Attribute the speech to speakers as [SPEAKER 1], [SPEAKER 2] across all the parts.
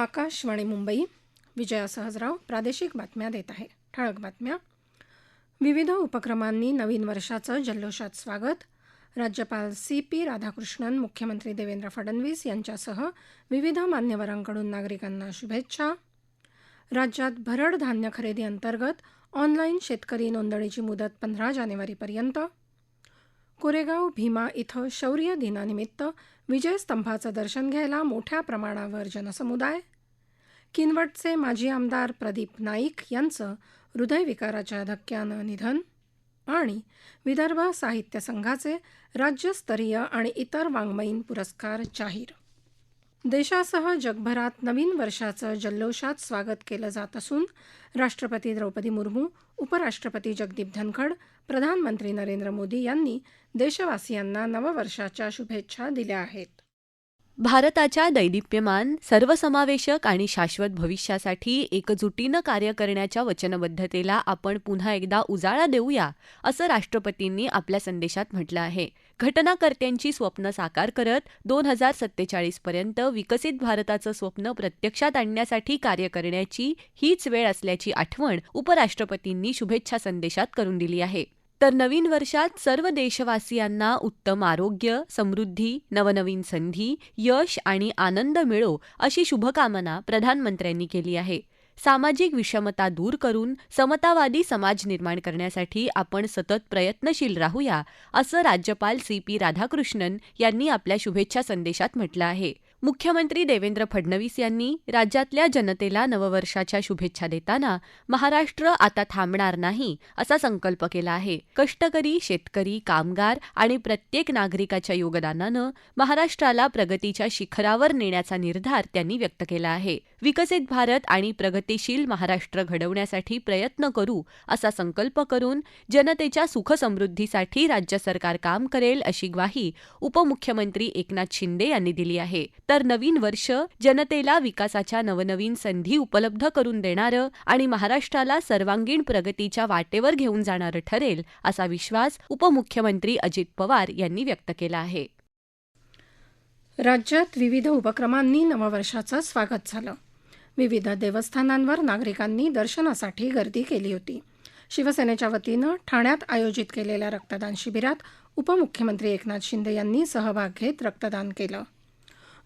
[SPEAKER 1] आकाशवाणी मुंबई विजया सहजराव प्रादेशिक बातम्या देत आहे ठळक बातम्या विविध उपक्रमांनी नवीन वर्षाचं जल्लोषात स्वागत राज्यपाल सी पी राधाकृष्णन मुख्यमंत्री देवेंद्र फडणवीस यांच्यासह विविध मान्यवरांकडून नागरिकांना शुभेच्छा राज्यात भरड धान्य खरेदी अंतर्गत ऑनलाईन शेतकरी नोंदणीची मुदत पंधरा जानेवारीपर्यंत कोरेगाव भीमा इथं शौर्य दिनानिमित्त विजयस्तंभाचं दर्शन घ्यायला मोठ्या प्रमाणावर जनसमुदाय किनवटचे माजी आमदार प्रदीप नाईक यांचं हृदयविकाराच्या धक्क्यानं निधन आणि विदर्भ साहित्य संघाचे राज्यस्तरीय आणि इतर वाङ्मयीन पुरस्कार जाहीर देशासह जगभरात नवीन वर्षाचं जल्लोषात स्वागत केलं जात असून राष्ट्रपती द्रौपदी मुर्मू उपराष्ट्रपती जगदीप धनखड प्रधानमंत्री नरेंद्र मोदी यांनी देशवासियांना नववर्षाच्या शुभेच्छा दिल्या आहेत
[SPEAKER 2] भारताच्या दैदिप्यमान सर्वसमावेशक आणि शाश्वत भविष्यासाठी एकजुटीनं कार्य करण्याच्या वचनबद्धतेला आपण पुन्हा एकदा उजाळा देऊया असं राष्ट्रपतींनी आपल्या संदेशात म्हटलं आहे घटनाकर्त्यांची स्वप्न साकार करत दोन हजार सत्तेचाळीसपर्यंत विकसित भारताचं स्वप्न प्रत्यक्षात आणण्यासाठी कार्य करण्याची हीच वेळ असल्याची आठवण उपराष्ट्रपतींनी शुभेच्छा संदेशात करून दिली आहे तर नवीन वर्षात सर्व देशवासियांना उत्तम आरोग्य समृद्धी नवनवीन संधी यश आणि आनंद मिळो अशी शुभकामना प्रधानमंत्र्यांनी केली आहे सामाजिक विषमता दूर करून समतावादी समाज निर्माण करण्यासाठी आपण सतत प्रयत्नशील राहूया असं राज्यपाल सी पी राधाकृष्णन यांनी आपल्या शुभेच्छा संदेशात म्हटलं आहे मुख्यमंत्री देवेंद्र फडणवीस यांनी राज्यातल्या जनतेला नववर्षाच्या शुभेच्छा देताना महाराष्ट्र आता थांबणार नाही असा संकल्प केला आहे कष्टकरी शेतकरी कामगार आणि प्रत्येक नागरिकाच्या योगदानानं महाराष्ट्राला प्रगतीच्या शिखरावर नेण्याचा निर्धार त्यांनी व्यक्त केला आहे विकसित भारत आणि प्रगतीशील महाराष्ट्र घडवण्यासाठी प्रयत्न करू असा संकल्प करून जनतेच्या सुखसमृद्धीसाठी राज्य सरकार काम करेल अशी ग्वाही उपमुख्यमंत्री एकनाथ शिंदे यांनी दिली आहे तर नवीन वर्ष जनतेला विकासाच्या नवनवीन संधी उपलब्ध करून देणारं आणि महाराष्ट्राला सर्वांगीण प्रगतीच्या वाटेवर घेऊन जाणारं ठरेल असा विश्वास उपमुख्यमंत्री अजित पवार यांनी व्यक्त केला आहे
[SPEAKER 3] राज्यात विविध उपक्रमांनी नववर्षाचं स्वागत झालं विविध देवस्थानांवर नागरिकांनी दर्शनासाठी गर्दी केली होती शिवसेनेच्या वतीनं ठाण्यात आयोजित केलेल्या रक्तदान शिबिरात उपमुख्यमंत्री एकनाथ शिंदे यांनी सहभाग घेत रक्तदान केलं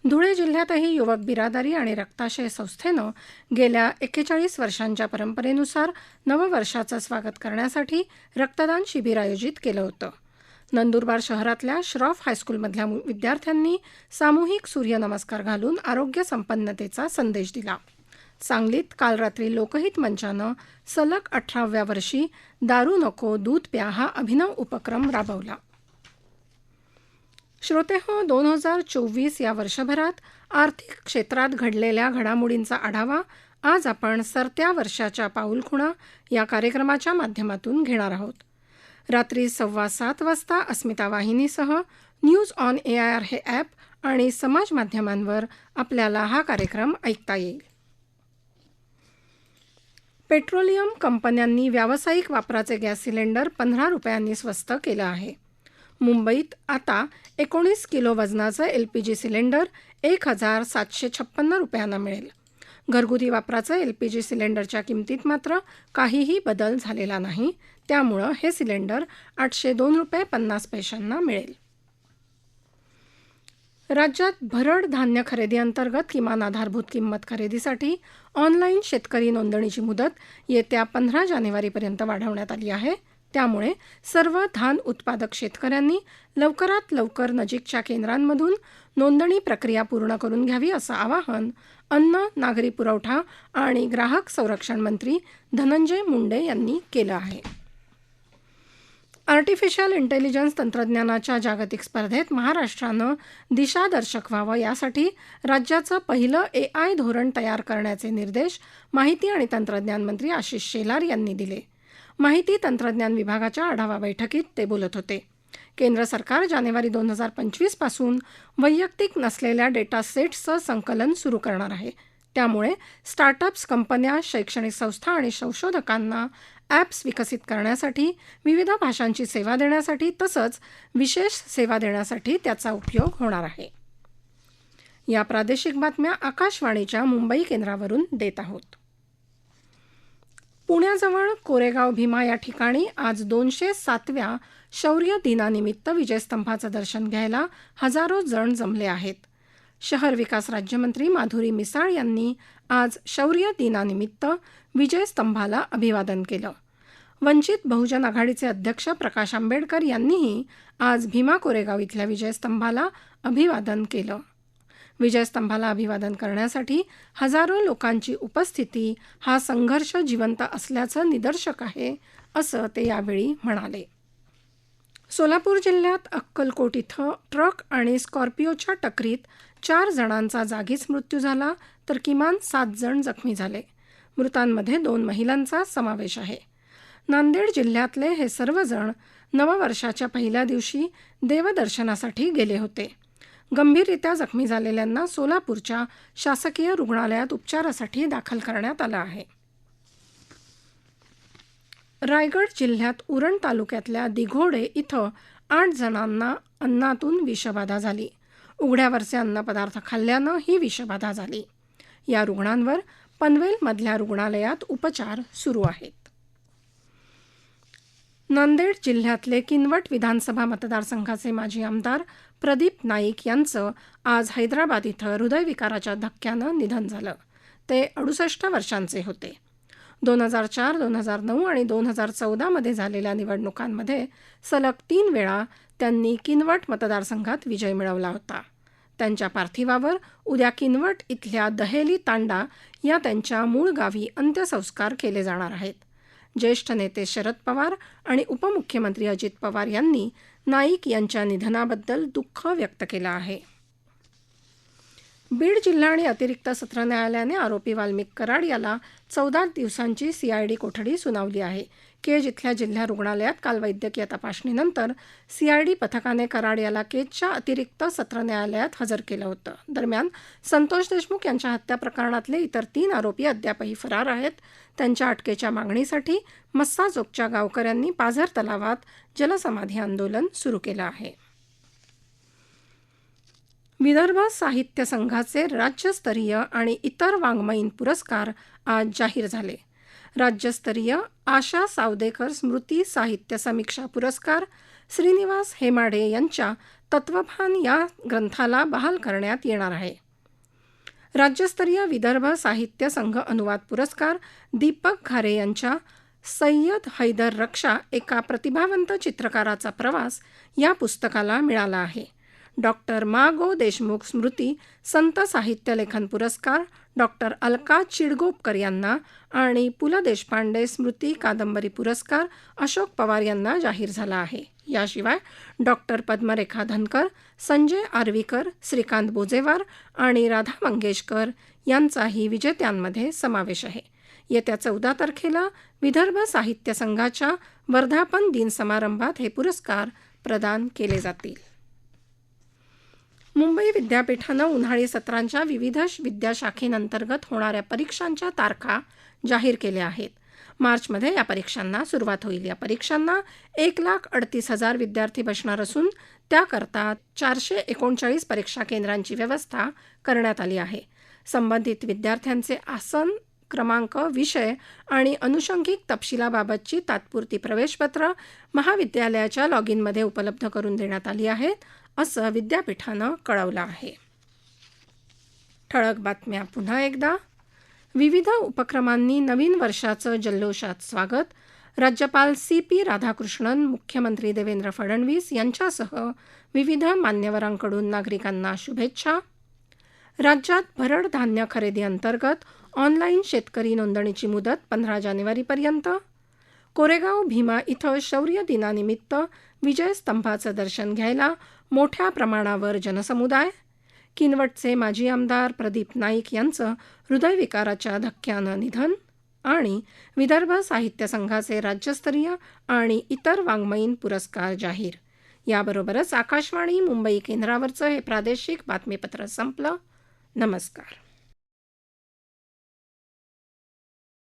[SPEAKER 3] धुळे जिल्ह्यातही युवक बिरादारी आणि रक्ताशय संस्थेनं गेल्या एक्केचाळीस वर्षांच्या परंपरेनुसार नववर्षाचं स्वागत करण्यासाठी रक्तदान शिबिर आयोजित केलं होतं नंदुरबार शहरातल्या श्रॉफ हायस्कूलमधल्या विद्यार्थ्यांनी सामूहिक सूर्यनमस्कार घालून आरोग्य संपन्नतेचा संदेश दिला सांगलीत काल रात्री लोकहित मंचानं सलग अठराव्या वर्षी दारू नको दूध प्या हा अभिनव उपक्रम राबवला श्रोतेहो दोन हजार चोवीस या वर्षभरात आर्थिक क्षेत्रात घडलेल्या घडामोडींचा आढावा आज आपण सरत्या वर्षाच्या पाऊलखुणा या कार्यक्रमाच्या माध्यमातून घेणार आहोत रात्री सव्वा सात वाजता अस्मिता वाहिनीसह news on A I R हे ॲप आणि समाज माध्यमांवर आपल्याला हा कार्यक्रम ऐकता येईल पेट्रोलियम कंपन्यांनी व्यावसायिक वापराचे गॅस सिलेंडर पंधरा रुपयांनी स्वस्त केलं आहे मुंबईत आता एकोणीस किलो वजनाचं एलपीजी सिलेंडर एक हजार सातशे छप्पन्न रुपयांना मिळेल घरगुती वापराचं एलपीजी सिलेंडरच्या किमतीत मात्र काहीही बदल झालेला नाही त्यामुळं हे सिलेंडर आठशे दोन रुपये पन्नास पैशांना मिळेल राज्यात भरड धान्य खरेदी अंतर्गत किमान आधारभूत किंमत खरेदीसाठी ऑनलाईन शेतकरी नोंदणीची मुदत येत्या पंधरा जानेवारीपर्यंत वाढवण्यात आली आहे त्यामुळे सर्व धान उत्पादक शेतकऱ्यांनी लवकरात लवकर नजीकच्या केंद्रांमधून नोंदणी प्रक्रिया पूर्ण करून घ्यावी असं आवाहन अन्न नागरी पुरवठा आणि ग्राहक संरक्षण मंत्री धनंजय मुंडे यांनी केलं आहे आर्टिफिशियल इंटेलिजन्स तंत्रज्ञानाच्या जागतिक स्पर्धेत महाराष्ट्रानं दिशादर्शक व्हावं यासाठी राज्याचं पहिलं ए आय धोरण तयार करण्याचे निर्देश माहिती आणि तंत्रज्ञान मंत्री आशिष शेलार यांनी दिले माहिती तंत्रज्ञान विभागाच्या आढावा बैठकीत ते बोलत होते केंद्र सरकार जानेवारी दोन हजार पंचवीस पासून वैयक्तिक नसलेल्या डेटा सेट्सचं संकलन सुरू करणार आहे त्यामुळे स्टार्टअप्स कंपन्या शैक्षणिक संस्था आणि संशोधकांना ॲप्स विकसित करण्यासाठी विविध भाषांची सेवा देण्यासाठी तसंच विशेष सेवा देण्यासाठी त्याचा उपयोग होणार आहे या प्रादेशिक बातम्या आकाशवाणीच्या मुंबई केंद्रावरून देत आहोत पुण्याजवळ कोरेगाव भीमा या ठिकाणी आज दोनशे सातव्या शौर्य दिनानिमित्त विजयस्तंभाचं दर्शन घ्यायला हजारो जण जमले आहेत शहर विकास राज्यमंत्री माधुरी मिसाळ यांनी आज शौर्य दिनानिमित्त विजय स्तंभाला अभिवादन केलं वंचित बहुजन आघाडीचे अध्यक्ष प्रकाश आंबेडकर यांनीही आज भीमा कोरेगाव इथल्या विजयस्तंभाला अभिवादन केलं विजयस्तंभाला अभिवादन करण्यासाठी हजारो लोकांची उपस्थिती हा संघर्ष जिवंत असल्याचं निदर्शक आहे असं ते यावेळी म्हणाले सोलापूर जिल्ह्यात अक्कलकोट इथं ट्रक आणि स्कॉर्पिओच्या टकरीत चार जणांचा जागीच मृत्यू झाला तर किमान सात जण जखमी झाले मृतांमध्ये दोन महिलांचा समावेश आहे नांदेड जिल्ह्यातले हे सर्वजण नववर्षाच्या पहिल्या दिवशी देवदर्शनासाठी गेले होते गंभीररित्या जखमी झालेल्यांना सोलापूरच्या शासकीय रुग्णालयात उपचारासाठी दाखल करण्यात आलं आहे रायगड जिल्ह्यात उरण तालुक्यातल्या दिघोडे इथं आठ जणांना अन्नातून विषबाधा झाली उघड्यावरचे अन्नपदार्थ खाल्ल्यानं ही विषबाधा झाली या रुग्णांवर पनवेलमधल्या रुग्णालयात उपचार सुरू आहेत नांदेड जिल्ह्यातले किनवट विधानसभा मतदारसंघाचे माजी आमदार प्रदीप नाईक यांचं आज हैदराबाद इथं हृदयविकाराच्या धक्क्यानं निधन झालं ते अडुसष्ट वर्षांचे होते दोन हजार चार दोन हजार नऊ आणि दोन हजार चौदामध्ये झालेल्या निवडणुकांमध्ये सलग तीन वेळा त्यांनी किनवट मतदारसंघात विजय मिळवला होता त्यांच्या पार्थिवावर उद्या किनवट इथल्या दहेली तांडा या त्यांच्या मूळ गावी अंत्यसंस्कार केले जाणार आहेत ज्येष्ठ नेते शरद पवार आणि उपमुख्यमंत्री अजित पवार यांनी नाईक यांच्या निधनाबद्दल दुःख व्यक्त केलं आहे बीड जिल्हा आणि अतिरिक्त सत्र न्यायालयाने आरोपी वाल्मिक कराड याला चौदा दिवसांची सीआयडी कोठडी सुनावली आहे केज इथल्या जिल्हा रुग्णालयात काल वैद्यकीय तपासणीनंतर सीआयडी पथकाने कराड याला केजच्या अतिरिक्त सत्र न्यायालयात हजर केलं होतं दरम्यान संतोष देशमुख यांच्या हत्या प्रकरणातले इतर तीन आरोपी अद्यापही फरार आहेत त्यांच्या अटकेच्या मागणीसाठी मस्साजोगच्या गावकऱ्यांनी पाझर तलावात जलसमाधी आंदोलन सुरू केलं आहे विदर्भ साहित्य संघाचे राज्यस्तरीय आणि इतर वाङ्मयीन पुरस्कार आज जाहीर झाले राज्यस्तरीय आशा सावदेकर स्मृती साहित्य समीक्षा पुरस्कार श्रीनिवास हेमाडे यांच्या तत्वभान या ग्रंथाला बहाल करण्यात येणार आहे राज्यस्तरीय विदर्भ साहित्य संघ अनुवाद पुरस्कार दीपक घारे यांच्या सय्यद हैदर रक्षा एका प्रतिभावंत चित्रकाराचा प्रवास या पुस्तकाला मिळाला आहे डॉक्टर मा गो देशमुख स्मृती संत साहित्य लेखन पुरस्कार डॉक्टर अलका चिडगोपकर यांना आणि पु ल देशपांडे स्मृती कादंबरी पुरस्कार अशोक पवार यांना जाहीर झाला आहे याशिवाय डॉक्टर पद्मरेखा धनकर संजय आर्वीकर श्रीकांत बोजेवार आणि राधा मंगेशकर यांचाही विजेत्यांमध्ये समावेश आहे येत्या चौदा तारखेला विदर्भ साहित्य संघाच्या वर्धापन दिन समारंभात हे पुरस्कार प्रदान केले जातील मुंबई विद्यापीठानं उन्हाळी सत्रांच्या विविध विद्याशाखेंतर्गत होणाऱ्या परीक्षांच्या तारखा जाहीर केल्या आहेत मार्चमध्ये या परीक्षांना सुरुवात होईल या परीक्षांना एक लाख अडतीस हजार विद्यार्थी बसणार असून त्याकरता चारशे एकोणचाळीस परीक्षा केंद्रांची व्यवस्था करण्यात आली आहे संबंधित विद्यार्थ्यांचे आसन क्रमांक विषय आणि अनुषंगिक तपशिलाबाबतची तात्पुरती प्रवेशपत्र महाविद्यालयाच्या लॉग इनमध्ये उपलब्ध करून देण्यात आली आहेत असं विद्यापीठानं कळवलं आहे
[SPEAKER 1] ठळक बातम्या पुन्हा एकदा विविध उपक्रमांनी नवीन वर्षाचं जल्लोषात स्वागत राज्यपाल सी पी राधाकृष्णन मुख्यमंत्री देवेंद्र फडणवीस यांच्यासह विविध मान्यवरांकडून नागरिकांना शुभेच्छा राज्यात भरड धान्य खरेदी अंतर्गत ऑनलाईन शेतकरी नोंदणीची मुदत पंधरा जानेवारीपर्यंत कोरेगाव भीमा इथं शौर्य दिनानिमित्त विजय स्तंभाचं दर्शन घ्यायला मोठ्या प्रमाणावर जनसमुदाय किनवटचे माजी आमदार प्रदीप नाईक यांचं हृदयविकाराच्या धक्क्यानं निधन आणि विदर्भ साहित्य संघाचे राज्यस्तरीय आणि इतर वाङ्मयीन पुरस्कार जाहीर याबरोबरच आकाशवाणी मुंबई केंद्रावरचं हे प्रादेशिक बातमीपत्र संपलं नमस्कार